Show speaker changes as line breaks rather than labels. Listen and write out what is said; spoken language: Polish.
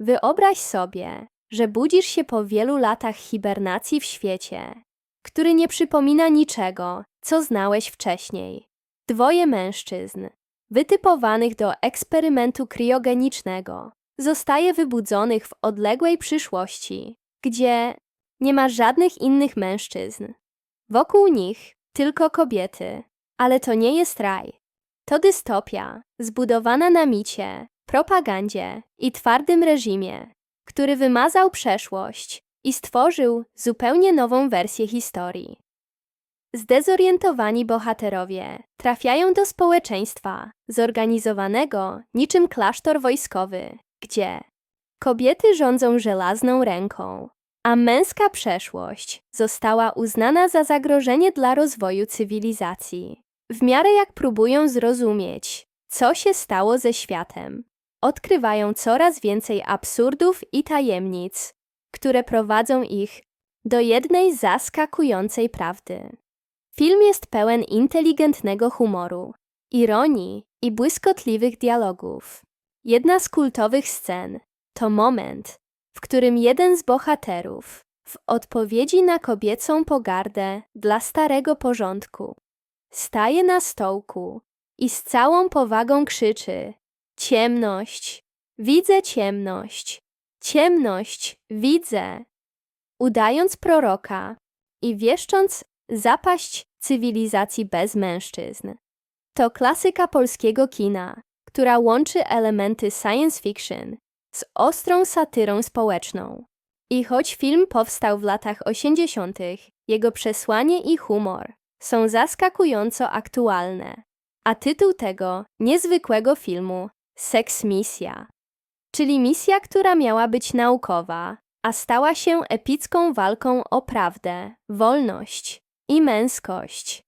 Wyobraź sobie, że budzisz się po wielu latach hibernacji w świecie, który nie przypomina niczego, co znałeś wcześniej. Dwoje mężczyzn, wytypowanych do eksperymentu kriogenicznego, zostaje wybudzonych w odległej przyszłości, gdzie nie ma żadnych innych mężczyzn. Wokół nich tylko kobiety, ale to nie jest raj. To dystopia, zbudowana na micie, propagandzie i twardym reżimie, który wymazał przeszłość i stworzył zupełnie nową wersję historii. Zdezorientowani bohaterowie trafiają do społeczeństwa zorganizowanego niczym klasztor wojskowy, gdzie kobiety rządzą żelazną ręką, a męska przeszłość została uznana za zagrożenie dla rozwoju cywilizacji. W miarę jak próbują zrozumieć, co się stało ze światem, odkrywają coraz więcej absurdów i tajemnic, które prowadzą ich do jednej zaskakującej prawdy. Film jest pełen inteligentnego humoru, ironii i błyskotliwych dialogów. Jedna z kultowych scen to moment, w którym jeden z bohaterów, w odpowiedzi na kobiecą pogardę dla starego porządku, staje na stołku i z całą powagą krzyczy: Ciemność, widzę ciemność, ciemność, widzę. Udając proroka i wieszcząc zapaść cywilizacji bez mężczyzn. To klasyka polskiego kina, która łączy elementy science fiction z ostrą satyrą społeczną. I choć film powstał w latach 80., jego przesłanie i humor są zaskakująco aktualne. A tytuł tego niezwykłego filmu Seks Misja, czyli misja, która miała być naukowa, a stała się epicką walką o prawdę, wolność i męskość.